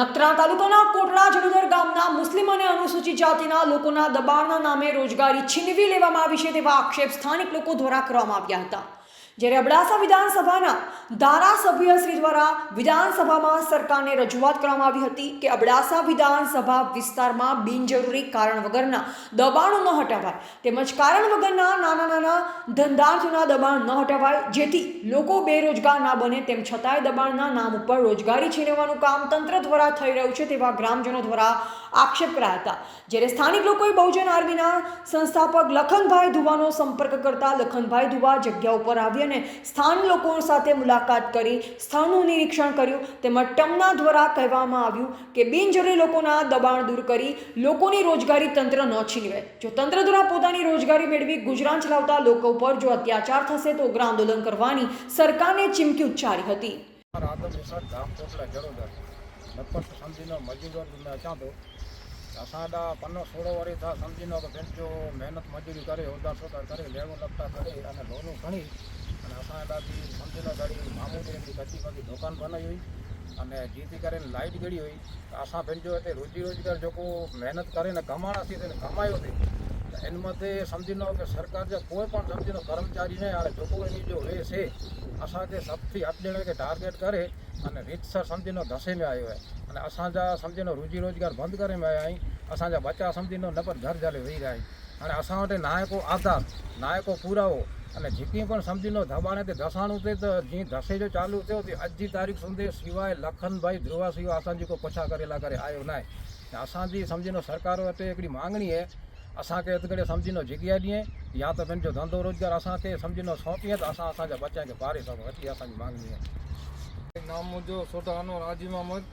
નખત્રાણા તાલુકાના કોટડા જડોદર ગામના મુસ્લિમ અને અનુસૂચિત જાતિના લોકોના દબાણના નામે રોજગારી છીનવી લેવામાં આવી છે તેવા આક્ષેપ સ્થાનિક લોકો દ્વારા કરવામાં આવ્યા હતા. જ્યારે અબડાસા વિધાનસભાના ધારાસભ્ય શ્રી દ્વારા વિધાનસભામાં સરકારને રજૂઆત કરવામાં આવી હતી કે અબડાસા વિધાનસભા વિસ્તારમાં બિનજરૂરી કારણ વગરના દબાણો ન હટાવાય તેમજ કારણ વગરના નાના નાના ધંધાર્થોના દબાણ ન હટાવાય, જેથી લોકો બેરોજગાર ના બને તેમ છતાંય દબાણના નામ ઉપર રોજગારી છીનવવાનું કામ તંત્ર દ્વારા થઈ રહ્યું છે તેવા ગ્રામજનો દ્વારા આક્ષેપ કર્યા હતા. જ્યારે સ્થાનિક લોકોએ બહુજન આર્મીના સંસ્થાપક લખનભાઈ ધુવાનો સંપર્ક કરતા લખનભાઈ ધુવા જગ્યા ઉપર આવી અને સ્થાન લોકો સાથે મુલાકાત કરી, સ્થળનું નિરીક્ષણ કર્યું. તેમજ ટમના દ્વારા કહેવામાં આવ્યું કે બિનજરૂરી લોકોના દબાણ દૂર કરી લોકોની રોજગારી તંત્ર ન છીનવે. જો તંત્ર દ્વારા પોતાની રોજગારી મેળવી ગુજરાન ચલાવતા લોકો ઉપર જો અત્યાચાર થશે તો ઉગ્ર આંદોલન કરવાની સરકારને ચીમકી ઉચ્ચારી હતી. રાધમ વિસાદ ધામ કોટલા જરોદર લખપત સમજીનો મજૂરો ચાંતો અસાડા પન્નો સોળો વરી થા, સમજીનો કે બેનચો મહેનત મજૂરી કરે હોદાર સોદાર કરે લેવો લગતા કરે અને લોનું ઘણી અને અસાડાથી સમજીનો ગાડી મામૂલી કચ્છી બાકી દુકાન બનાવી હોય અને જેથી કરીને લાઇટ ગળી હોય. આશા બેનચો એટલે રોજી રોજગાર જોકો મહેનત કરીને કમાણાથી તેને કમાયો હતી એનામાંથી સમજી લો કે સરકાર જે કોઈ પણ સમજી લો કર્મચારીને આ જોગવાઈની જો વે છે અસાંજે સૌથી આપણે કે ટાર્ગેટ કરે અને રીતસર સમજીનો ધસેલે આવ્યો હોય. અને અસાંજા સમજીનો રોજી રોજગાર બંધ કરે મેં અહીં. અસાંજા બચ્ચા સમજીનો નપર ઘર જાલે વહી જાય. અને અસાં વટે નાયકો આધાર, નાયકો પુરાવો અને જીકી પણ સમજીનો ધબાણે તે ધસાણું તે જે ધસે જો ચાલુ થયો તે આજની તારીખ સુધી સિવાય લખનભાઈ ધ્રુવા સિવાય અસાંજી કોઈ પછા કરેલા કરે આવ્યો નાય. અસાંજી સમજીનો સરકારો વટે એકડી માંગણી હે असांखे अधु घड़ी सम्झिनो जॻह ॾिए या त पंहिंजो धंधो रोज़गार असांखे सम्झिनो सौंपीए त असां असांजा बच्चा खे पारे सघूं एतिरी असांजी मांगणी आहे नाम मुंहिंजो सोटानो राजीव अहमद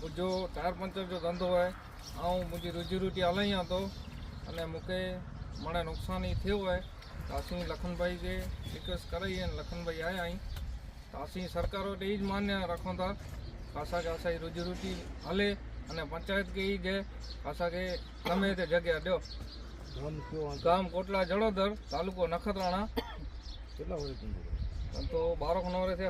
मुंहिंजो टायर पंचर जो धंधो आहे ऐं मुंहिंजी रोजी रोटी हलाई आहे थो अने मूंखे माणे नुक़सानु ई थियो आहे त असीं लखनभाई खे रिक्वेस्ट कराई आहिनि लखनभाई आया आहियूं त असीं सरकार वटि ई ज मान्य रखूं था કે असांखे असांजी रोजी रोटी हले અને પંચાયત કે એ જે પાછા કે ગમે તે જગ્યા દો. ગામ કોટલા જડોદર તાલુકો નખત્રાણા. કેટલા હોય તો બારોક નો રહે છે.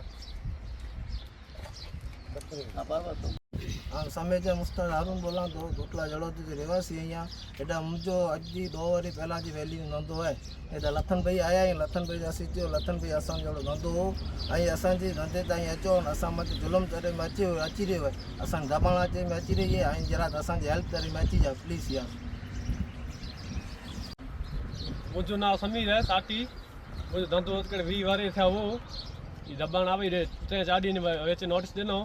સામે જે મુસ્તાદ હારૂન બોલાવું તો ધોટલા જળોદીથી રહેવાસી અહીંયા. એટલે જો આજથી દો વરી પહેલાં જે વહેલી નોંધો હોય. એટલે લથનભાઈ આવ્યા અહીંયા લથનભાઈ અસી થયો લથનભાઈ અસામ જળો નોંધો હોઉં અહીં અસાંજી નોંધે તો અહીં અચો અને અસામમાંથી જુલમ તરે મેચી હોય અચી રહી હોય. અસાન દબાણ આચે મેચી રહીએ અહીં જરાક અસાંજી હેલ્પ કરી મેચી જાવ પ્લીઝ યાર. મુંहिंजो नाव समीर आहे साटी मुंहिंजो धंधो कहिड़े वीह वारे थिया हुओ हीअ दॿाइण आई रहे तंहिं चाॾी में विच नोटिस ॾिनो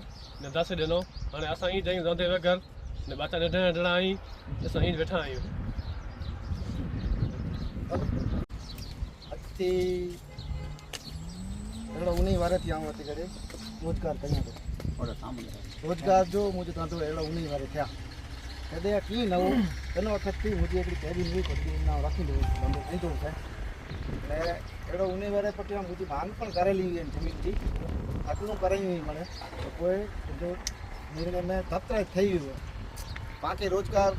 ने दस ॾिनो हाणे असां ई जायूं रंधे वग़ैरह ने ॿाचा नंढा नंढड़ा आहियूं असां ई वेठा आहियूं अॻिते अहिड़ो उन ई वार थी आऊं अची करे रोज़गार कयां थो रोज़गार जो मुंहिंजो धंधो अहिड़ो उन ई वार थिया कॾहिं कीअं न हो हिन वक़्तु थी मुंहिंजी हिकिड़ी पहिरीं हुई पटी नाम रखंदो धंधो कंदो हुअसि ऐं अहिड़ो उन वारे पटी मां मुंहिंजी मांग पिणु करेली हुई जमीन जी अॻिलो कराई हुई माना त पोइ मुंहिंजो નિર્ણય મેં તત્રે થઈ ગયું બાકી રોજગાર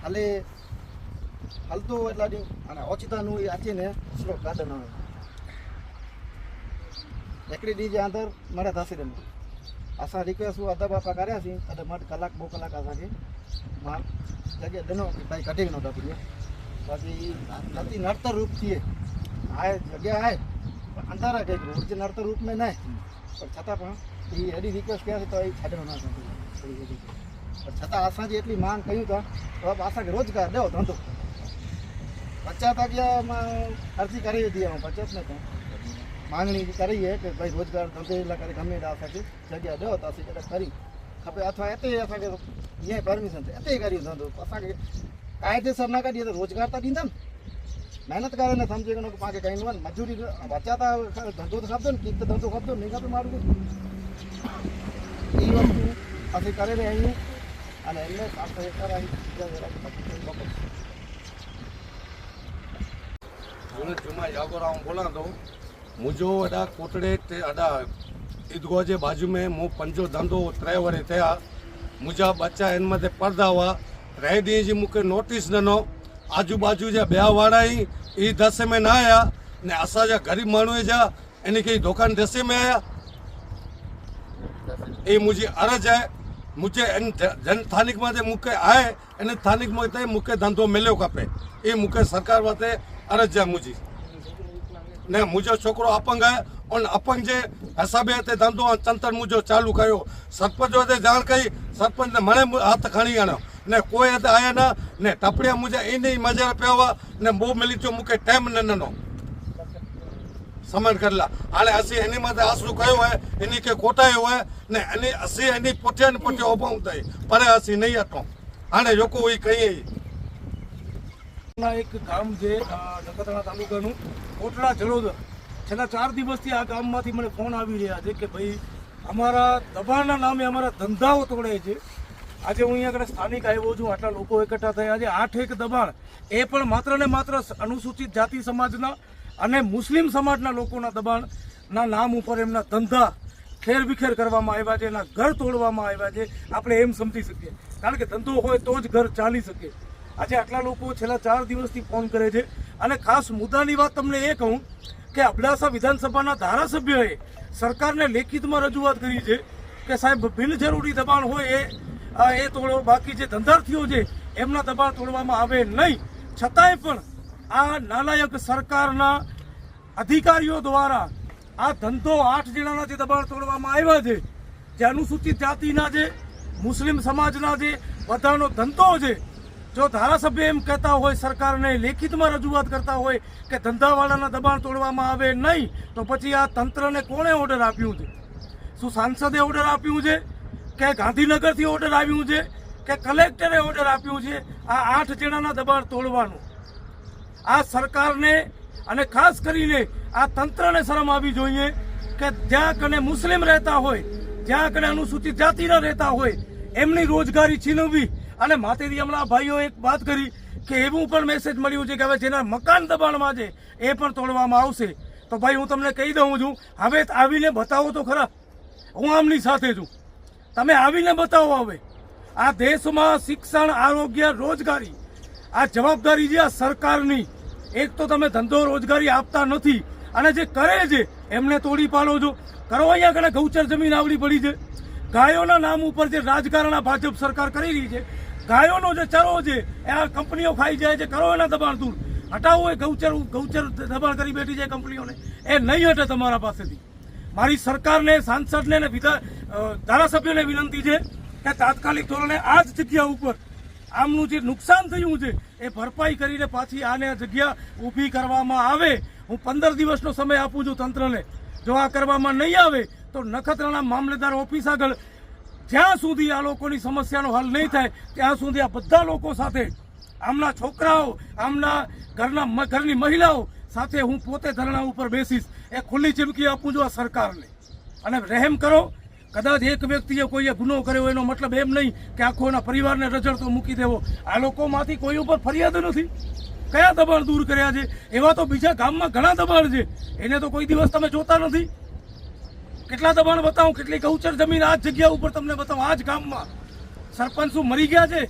ખાલી હાલતું એટલા ડી અને ઓચિતાનું આચીને સ્લો ગાર્ડન આવે એકડી ડીજે આંતર મળે થશે તેનું આશા રિક્વેસ્ટ હું અદબ આપા કર્યા છીએ અને મઠ કલાક, બહુ કલાક આશાથી માલ જગ્યા દેનો ભાઈ કટિંગ નહોતા પડીએ પછી નથી નડતર રૂપ છીએ. આ જગ્યા આય. અંધારા કંઈક ઓરિજિનલ નડતર રૂપ મેં નહીં પણ છતાં પણ એ એડી રિક્વેસ્ટ કર્યા તો એ છાડવા ના પણ છતાં આશા જે એટલી માંગ કહ્યું તો હવે આશા કે રોજગાર દેવો ધંધો. પચાસ વાગ્યામાં અરજી કરી હતી અમે પચાસ ને પણ માંગણી કરીએ કે ભાઈ રોજગાર ધંધો એટલા કરે, ગમે આ સાથે જગ્યા દેવો તો આશી કદાચ કરી. ખપે અથવા એતે અસાંखे ન્યાય પરમિશન છે, એતે કર્યું ધંધો. અસાંखे કાયદેસર ના કરીએ તો રોજગાર તો દીધા ને. त ॾींदा न महिनत करे न सम्झे कोन पंहिंखे कयूं आहिनि मजूरी बचा त धंधो त खपंदो न की त धंधो खपंदो न खपे माण्हू खे ई वस्तू असीं करे रहिया आहियूं अने हिन में साफ़ सरकार आई हुन जुमा यागोराम बोला तो मुंहिंजो हेॾा कोटड़े ते हेॾा ईदगाह जे बाजू में मूं पंजो धंधो टे वरे थिया मुंहिंजा बच्चा हिन मथे परदा हुआ टे ॾींहं जी मूंखे नोटिस ॾिनो આજુબાજુ જે બ્યાવાળા એ ધસે મેં ના આવ્યા ને આશા જે ગરીબ માણુએ જા એની કઈ દુકાન ધસે મેં આવ્યા એ મુજી અરજ હે મુજે જન સ્થાનિક માટે મુકે આય અને સ્થાનિક માટે મુકે ધંધો મેલ્યો કાપે. એ મુકે સરકાર માટે અરજ જાય મુજી. ને મુજો છોકરો અપંગ હે અને અપંગ જે હિસાબે તે ધંધો તંત્ર મુજો ચાલુ કર્યો. સરપંચ જાણ કરી, સરપંચને મને હાથ ખણી ગણ્યો ને કોઈ હતા આયા ના ને ટપડિયા મુજે એની મજા પ્યાવા ને બહુ મિલી જો મૂકે ટાઈમ ન નનો. સમજ કરલા અને હસી એની માટે આસરું કયો હોય એની કે ખોટાયું હોય ને એની હસી એની પોઠે ને પોઠે ઊભા થાય પરે હસી નહીં હતો. આને લોકો એ કહીએ. એક ગામ છે નખત્રાણા તાલુકાનું. કોટડા જલોદર છેલ્લા ચાર દિવસથી આ ગામમાંથી મને ફોન આવી રહ્યા છે કે ભાઈ અમારા દબાણના નામે અમારા ધંધાઓ તોડે છે. આજે હું અહીંયા આગળ સ્થાનિક આવ્યો છું, આટલા લોકો એકઠા થયા છે. આઠ એક દબાણ એ પણ માત્ર ને માત્ર અનુસૂચિત જાતિ સમાજના અને મુસ્લિમ સમાજના લોકોના દબાણના નામ ઉપર એમના ધંધા ખેર વિખેર કરવામાં આવ્યા છે, એના ઘર તોડવામાં આવ્યા છે. આપણે એમ સમજી શકીએ. કારણ કે ધંધો હોય તો જ ઘર ચાલી શકે. આજે આટલા લોકો છેલ્લા ચાર દિવસથી ફોન કરે છે. અને ખાસ મુદ્દાની વાત તમને એ કહું કે અબડાસા વિધાનસભાના ધારાસભ્યએ સરકારને લેખિતમાં રજૂઆત કરી છે કે સાહેબ બિનજરૂરી દબાણ હોય એ એ તોડો, બાકી જે ધંધાર્થીઓ છે, એમના દબાણ તોડવામાં આવે નહીં. છતાંય પણ આ નાલાયક સરકારના અધિકારીઓ દ્વારા આ ધંધો આઠ જણાના જે દબાણ તોડવામાં આવ્યા છે, જે અનુસૂચિત જાતિના છે, મુસ્લિમ સમાજના જે બધાનો ધંધો છે, જો ધારાસભ્ય એમ કહેતા હોય, સરકારને લેખિતમાં રજૂઆત કરતા હોય કે ધંધાવાળાના દબાણ તોડવામાં આવે નહીં, તો પછી આ તંત્રને કોણે ઓર્ડર આપ્યું છે? શું સાંસદે ઓર્ડર આપ્યું છે? કે ગાંધીનગરથી ઓર્ડર આવ્યું છે, કે કલેક્ટરે ઓર્ડર આપ્યું છે, આ આઠ જણાના દબાણ તોડવાનું. આ સરકારને અને ખાસ કરીને આ તંત્રને શરમ આવી જોઈએ કે જ્યાં કને મુસ્લિમ રહેતા હોય, જ્યાં કને અનુસૂચિત જાતિના રહેતા હોય, એમની રોજગારી છીનવવી. અને માતેથી હમણાં ભાઈઓ એક વાત કરી કે એવું પણ મેસેજ મળ્યું છે કે હવે જેના મકાન દબાણમાં છે, એ પણ તોડવામાં આવશે. તો ભાઈ હું તમને કહી દઉં છું, હવે આવીને બતાવો તો ખરા. હું આમની સાથે છું. તમે આવીને બતાવો હવે. આ દેશમાં શિક્ષણ, આરોગ્ય, રોજગારી. આ જવાબદારી છે આ સરકારની, એક તો તમે ધંધો રોજગારી આપતા નથી, અને જે કરે છે, એમને તોડી પાડો છો. કરો અહીંયા કને ગૌચર જમીન આવડી પડી છે. ગાયોના નામ ઉપર જે રાજકારણ ભાજપ સરકાર કરી રહી છે, ગાયોનો જે ચરો છે, એ આ કંપનીઓ ખાઈ જાય છે, કરો એના દબાણ દૂર. હટાવો એ ગૌચર ગૌચર દબાણ કરી બેઠી છે કંપનીઓને. એ નહીં હટે તમારા પાસેથી. મારી સરકારને, સાંસદને વિધા ધારાસભ્યોને વિનંતી છે કે તાત્કાલિક ધોરણે આ જ જગ્યા ઉપર આમનું જે નુકસાન થયું છે, એ ભરપાઈ કરીને પાછી આને જગ્યા ઊભી કરવામાં આવે. હું પંદર દિવસનો સમય આપું છું તંત્રને. જો આ કરવામાં નહીં આવે, તો નખત્રાણા મામલેદાર ઓફિસ આગળ જ્યાં સુધી આ લોકોની સમસ્યાનો હલ નહીં થાય, ત્યાં સુધી આ બધા લોકો સાથે, આમના છોકરાઓ, આમના ઘરના ઘરની મહિલાઓ સાથે હું પોતે ધરણા ઉપર બેસીશ. એ ખુલ્લી ચીમકી આપું છું આ સરકારને. અને રહેમ કરો કદાચ એક વ્યક્તિએ કોઈએ ગુનો કર્યો એનો મતલબ એમ નહીં કે આખો એના પરિવારને રજડતો મૂકી દેવો. આ લોકોમાંથી કોઈ ઉપર ફરિયાદ નથી. કયા દબાણ દૂર કર્યા છે? એવા તો બીજા ગામમાં ઘણા દબાણ છે. એને તો કોઈ દિવસ તમે જોતા નથી. કેટલા દબાણ બતાવું? કેટલી ગૌચર જમીન આ જગ્યા ઉપર તમને બતાવું. આ જ ગામમાં સરપંચ શું મરી ગયા છે?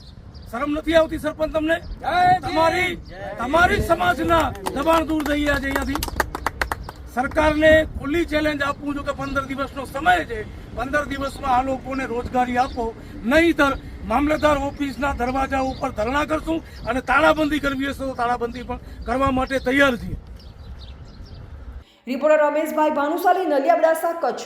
શરમ નથી આવતી સરપંચ તમને? તમારી તમારી સમાજના દબાણ દૂર થઈ ગયા છે અહીંયાથી. સરકારને ખુલ્લી ચેલેન્જ આપું છું કે પંદર દિવસનો સમય છે, પંદર દિવસમાં આ લોકોને રોજગારી આપો. નહીંતર મામલતદાર ઓફિસના દરવાજા ઉપર ધરણા કરશું અને તાળાબંધી કરવી હશે તો તાળાબંધી પણ કરવા માટે તૈયાર છીએ. રિપોર્ટર રમેશભાઈ ભાનુશાલી નલિયાબડાસા કચ્છ.